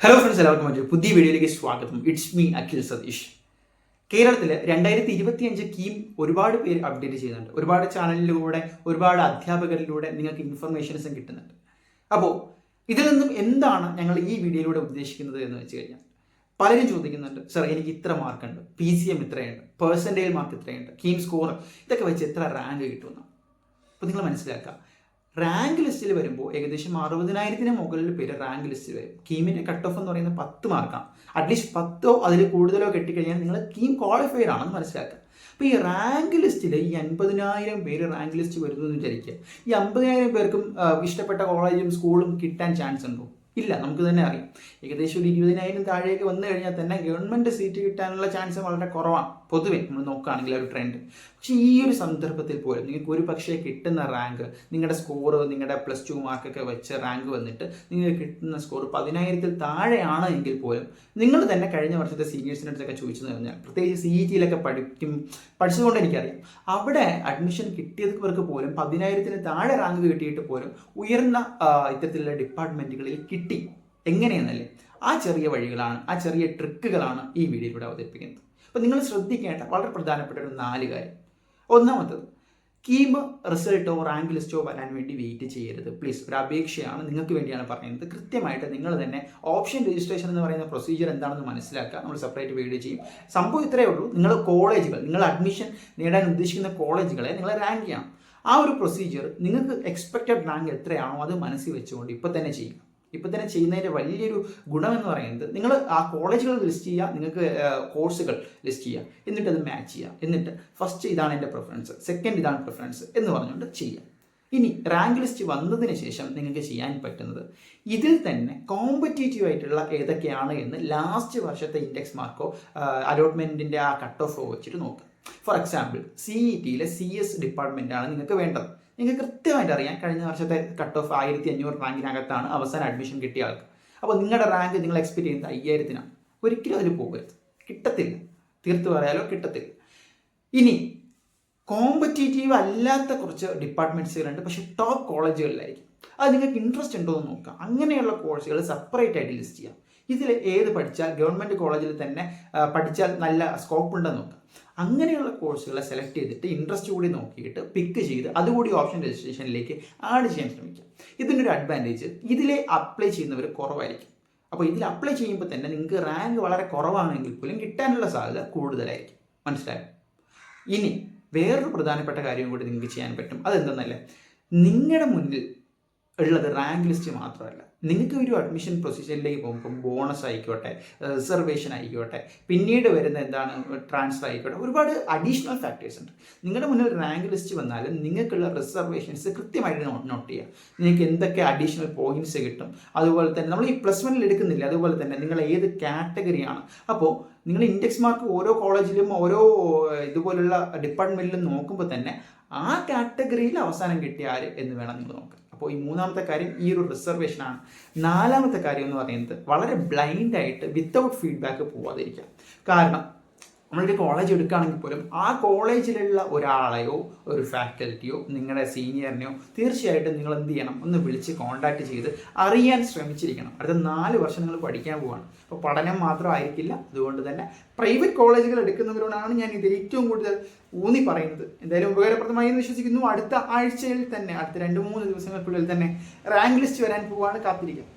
Hello friends എല്ലാവർക്കും മറ്റൊരു പുതിയ വീഡിയോയിലേക്ക് സ്വാഗതം. ഇറ്റ്സ് മീ അഖിൽ സതീഷ് കേരളത്തിൽ രണ്ടായിരത്തി ഇരുപത്തിയഞ്ച് കീം ഒരുപാട് പേര് അപ്ഡേറ്റ് ചെയ്യുന്നുണ്ട് ഒരുപാട് ചാനലിലൂടെ ഒരുപാട് അധ്യാപകരിലൂടെ നിങ്ങൾക്ക് ഇൻഫർമേഷൻസും കിട്ടുന്നുണ്ട്. അപ്പോൾ ഇതിൽ നിന്നും എന്താണ് ഞങ്ങൾ ഈ വീഡിയോയിലൂടെ ഉദ്ദേശിക്കുന്നത് എന്ന് വെച്ച് കഴിഞ്ഞാൽ പലരും ചോദിക്കുന്നുണ്ട് സർ എനിക്ക് ഇത്ര മാർക്കുണ്ട്. പി സി എം ഇത്രയുണ്ട്. പേഴ്സന്റേജ് മാർക്ക് ഇത്രയുണ്ട്. കീം സ്കോർ ഇതൊക്കെ വെച്ച് എത്ര റാങ്ക് കിട്ടുമെന്ന് അപ്പോൾ നിങ്ങൾ മനസ്സിലാക്കുക റാങ്ക് ലിസ്റ്റിൽ വരുമ്പോൾ ഏകദേശം അറുപതിനായിരത്തിന് മുകളിൽ പേര് റാങ്ക് ലിസ്റ്റിൽ വരും. കീമിന്റെ കട്ട് ഓഫ് എന്ന് പറയുന്നത് പത്ത് മാർക്കാണ് അറ്റ്ലീസ്റ്റ് പത്തോ അതിൽ കൂടുതലോ കെട്ടിക്കഴിഞ്ഞാൽ നിങ്ങൾ കീം ക്വാളിഫൈഡ് ആണെന്ന് മനസ്സിലാക്കുക. അപ്പോൾ ഈ റാങ്ക് ലിസ്റ്റിൽ ഈ അൻപതിനായിരം പേര് റാങ്ക് ലിസ്റ്റ് വരുന്നു വിചാരിക്കുക. ഈ അമ്പതിനായിരം പേർക്കും ഇഷ്ടപ്പെട്ട കോളേജും സ്കൂളും കിട്ടാൻ ചാൻസ് ഉണ്ടോ? ഇല്ല നമുക്ക് തന്നെ അറിയാം. ഏകദേശം ഒരു ഇരുപതിനായിരം താഴേക്ക് വന്നു കഴിഞ്ഞാൽ തന്നെ ഗവൺമെന്റ് സീറ്റ് കിട്ടാനുള്ള ചാൻസ് വളരെ കുറവാണ്. പൊതുവെ നമ്മൾ നോക്കുകയാണെങ്കിൽ ഒരു ട്രെൻഡ് പക്ഷേ ഈ ഒരു സന്ദർഭത്തിൽ പോലും നിങ്ങൾക്ക് ഒരു പക്ഷേ കിട്ടുന്ന റാങ്ക് നിങ്ങളുടെ സ്കോർ നിങ്ങളുടെ പ്ലസ് ടു മാർക്കൊക്കെ വെച്ച് റാങ്ക് വന്നിട്ട് നിങ്ങൾക്ക് കിട്ടുന്ന സ്കോർ പതിനായിരത്തിൽ താഴെയാണ് എങ്കിൽ പോലും നിങ്ങൾ തന്നെ കഴിഞ്ഞ വർഷത്തെ സീനിയേഴ്സിന്റെ അടുത്തൊക്കെ ചോദിച്ചെന്ന് പറഞ്ഞാൽ പ്രത്യേകിച്ച് സി ഇ ടിയിലൊക്കെ പഠിക്കും പഠിച്ചതുകൊണ്ട് എനിക്കറിയാം. അവിടെ അഡ്മിഷൻ കിട്ടിയവർക്ക് പോലും പതിനായിരത്തിന് താഴെ റാങ്ക് കിട്ടിയിട്ട് പോലും ഉയർന്ന ഇത്തരത്തിലുള്ള ഡിപ്പാർട്ട്മെന്റുകളിൽ കിട്ടി. എങ്ങനെയെന്നല്ലേ? ആ ചെറിയ വഴികളാണ് ആ ചെറിയ ട്രിക്കുകളാണ് ഈ വീഡിയോയിലൂടെ അവതരിപ്പിക്കുന്നത്. അപ്പോൾ നിങ്ങൾ ശ്രദ്ധിക്കേണ്ട വളരെ പ്രധാനപ്പെട്ട ഒരു നാല് കാര്യം. ഒന്നാമത്തത് കീം റിസൾട്ടോ റാങ്ക് ലിസ്റ്റോ വരാൻ വേണ്ടി വെയിറ്റ് ചെയ്യരുത്. പ്ലീസ് ഒരു അപേക്ഷയാണ് നിങ്ങൾക്ക് വേണ്ടിയാണ് പറയുന്നത് കൃത്യമായിട്ട് നിങ്ങൾ തന്നെ ഓപ്ഷൻ രജിസ്ട്രേഷൻ എന്ന് പറയുന്ന പ്രൊസീജിയർ എന്താണെന്ന് മനസ്സിലാക്കുക. നമ്മൾ സെപ്പറേറ്റ് വീഡിയോ ചെയ്യും. സംഭവം ഇത്രയേ ഉള്ളൂ. നിങ്ങൾ കോളേജുകൾ നിങ്ങൾ അഡ്മിഷൻ നേടാൻ ഉദ്ദേശിക്കുന്ന കോളേജുകളെ നിങ്ങൾ റാങ്ക് ചെയ്യണം. ആ ഒരു പ്രൊസീജിയർ നിങ്ങൾക്ക് എക്സ്പെക്റ്റഡ് റാങ്ക് എത്രയാണോ അത് മനസ്സിൽ വെച്ചുകൊണ്ട് ഇപ്പോൾ തന്നെ ചെയ്യുക. ഇപ്പം തന്നെ ചെയ്യുന്നതിന്റെ വലിയൊരു ഗുണമെന്ന് പറയുന്നത് നിങ്ങൾ ആ കോളേജുകൾ ലിസ്റ്റ് ചെയ്യുക നിങ്ങൾക്ക് കോഴ്സുകൾ ലിസ്റ്റ് ചെയ്യുക. എന്നിട്ട് അത് മാച്ച് ചെയ്യുക. എന്നിട്ട് ഫസ്റ്റ് ഇതാണ് എന്റെ പ്രിഫറൻസ് സെക്കൻഡ് ഇതാണ് പ്രിഫറൻസ് എന്ന് പറഞ്ഞുകൊണ്ട് ചെയ്യുക. ഇനി റാങ്ക് ലിസ്റ്റ് വന്നതിന് ശേഷം നിങ്ങൾക്ക് ചെയ്യാൻ പറ്റുന്നത് ഇതിൽ തന്നെ കോമ്പറ്റേറ്റീവ് ആയിട്ടുള്ള ഏതൊക്കെയാണ് എന്ന് ലാസ്റ്റ് വർഷത്തെ ഇൻഡെക്സ് മാർക്കോ അലോട്ട്മെന്റിന്റെ ആ കട്ട് ഓഫോ വെച്ചിട്ട് നോക്കുക. ഫോർ എക്സാമ്പിൾ സി ഇ ടിയിലെ സി എസ് ഡിപ്പാർട്ട്മെന്റാണ് നിങ്ങൾക്ക് വേണ്ടത്. നിങ്ങൾക്ക് കൃത്യമായിട്ട് അറിയാം കഴിഞ്ഞ വർഷത്തെ കട്ട് ഓഫ് ആയിരത്തി അഞ്ഞൂറ് റാങ്കിനകത്താണ് അവസാനം അഡ്മിഷൻ കിട്ടിയ ആൾക്ക്. അപ്പോൾ നിങ്ങളുടെ റാങ്ക് നിങ്ങൾ എക്സ്പെക്ട് ചെയ്യുന്നത് അയ്യായിരത്തിനാണ്. ഒരിക്കലും അതിൽ പോകരുത്. കിട്ടത്തില്ല. തീർത്തു പറയാലോ കിട്ടത്തില്ല. ഇനി കോമ്പറ്റേറ്റീവ് അല്ലാത്ത കുറച്ച് ഡിപ്പാർട്ട്മെന്റ്സുകളുണ്ട് പക്ഷേ ടോപ്പ് കോളേജുകളിലായിരിക്കും അത് നിങ്ങൾക്ക് ഇൻട്രസ്റ്റ് ഉണ്ടോ എന്ന് നോക്കുക അങ്ങനെയുള്ള കോഴ്സുകൾ സെപ്പറേറ്റ് ആയിട്ട് ലിസ്റ്റ് ചെയ്യാം. ഇതിൽ ഏത് പഠിച്ചാൽ ഗവൺമെന്റ് കോളേജിൽ തന്നെ പഠിച്ചാൽ നല്ല സ്കോപ്പ് ഉണ്ടെന്ന് നോക്കുക അങ്ങനെയുള്ള കോഴ്സുകളെ സെലക്ട് ചെയ്തിട്ട് ഇൻട്രസ്റ്റ് കൂടി നോക്കിയിട്ട് പിക്ക് ചെയ്ത് അതുകൂടി ഓപ്ഷൻ രജിസ്ട്രേഷനിലേക്ക് ആഡ് ചെയ്യാൻ ശ്രമിക്കാം. ഇതിന്റെ ഒരു അഡ്വാന്റേജ് ഇതിലെ അപ്ലൈ ചെയ്യുന്നവർ കുറവായിരിക്കും. അപ്പോൾ ഇതിൽ അപ്ലൈ ചെയ്യുമ്പോൾ തന്നെ നിങ്ങൾക്ക് റാങ്ക് വളരെ കുറവാണെങ്കിൽ പോലും കിട്ടാനുള്ള സാധ്യത കൂടുതലായിരിക്കും. മനസ്സിലായോ? ഇനി വേറൊരു പ്രധാനപ്പെട്ട കാര്യം കൂടി നിങ്ങൾക്ക് ചെയ്യാൻ പറ്റും. അതെന്തെന്നല്ലേ? നിങ്ങളുടെ മുന്നിൽ ഉള്ളത് റാങ്ക് ലിസ്റ്റ് മാത്രമല്ല. നിങ്ങൾക്ക് ഒരു അഡ്മിഷൻ പ്രൊസീജിയറിലേക്ക് പോകുമ്പോൾ ബോണസ് ആയിക്കോട്ടെ റിസർവേഷൻ ആയിക്കോട്ടെ പിന്നീട് വരുന്ന എന്താണ് ട്രാൻസ്ഫർ ആയിക്കോട്ടെ ഒരുപാട് അഡീഷണൽ ഫാക്ടേഴ്സ് ഉണ്ട്. നിങ്ങളുടെ മുന്നിൽ റാങ്ക് ലിസ്റ്റ് വന്നാലും നിങ്ങൾക്കുള്ള റിസർവേഷൻസ് കൃത്യമായിട്ട് നോട്ട് ചെയ്യുക നിങ്ങൾക്ക് എന്തൊക്കെ അഡീഷണൽ പോയിന്റ്സ് കിട്ടും. അതുപോലെ തന്നെ നമ്മൾ ഈ പ്ലസ് വണ്ണിൽ എടുക്കുന്നില്ല അതുപോലെ തന്നെ നിങ്ങൾ ഏത് കാറ്റഗറിയാണ് അപ്പോൾ നിങ്ങൾ ഇൻഡെക്സ് മാർക്ക് ഓരോ കോളേജിലും ഓരോ ഇതുപോലുള്ള ഡിപ്പാർട്ട്മെന്റിലും നോക്കുമ്പോൾ തന്നെ ആ കാറ്റഗറിയിൽ അവസാനം കിട്ടിയ ആര് എന്ന് വേണം നിങ്ങൾ നോക്കുക അപ്പോൾ ഈ മൂന്നാമത്തെ കാര്യം ഈ ഒരു റിസർവേഷനാണ് നാലാമത്തെ കാര്യം എന്ന് പറയുന്നത് വളരെ ബ്ലൈൻഡായിട്ട് വിത്തൗട്ട് ഫീഡ്ബാക്ക് പോവാതിരിക്കുക. കാരണം നമ്മളൊരു കോളേജ് എടുക്കുകയാണെങ്കിൽ പോലും ആ കോളേജിലുള്ള ഒരാളെയോ ഒരു ഫാക്കൽറ്റിയോ നിങ്ങളുടെ സീനിയറിനെയോ തീർച്ചയായിട്ടും നിങ്ങൾ എന്ത് ചെയ്യണം? ഒന്ന് വിളിച്ച് കോൺടാക്ട് ചെയ്ത് അറിയാൻ ശ്രമിച്ചിരിക്കണം. അടുത്ത നാല് വർഷം നിങ്ങൾ പഠിക്കാൻ പോവാണ്. അപ്പോൾ പഠനം മാത്രം ആയിരിക്കില്ല. അതുകൊണ്ട് തന്നെ പ്രൈവറ്റ് കോളേജുകൾ എടുക്കുന്നവരോടാണ് ഞാൻ ഇത് ഏറ്റവും കൂടുതൽ ഊന്നി പറയുന്നത്. എന്തായാലും ഉപകാരപ്രദമായി എന്ന് വിശ്വസിക്കുന്നു. അടുത്ത ആഴ്ചയിൽ തന്നെ അടുത്ത രണ്ട് മൂന്ന് ദിവസങ്ങൾക്കുള്ളിൽ തന്നെ റാങ്ക് ലിസ്റ്റ് വരാൻ പോവാണ് കാത്തിരിക്കുക.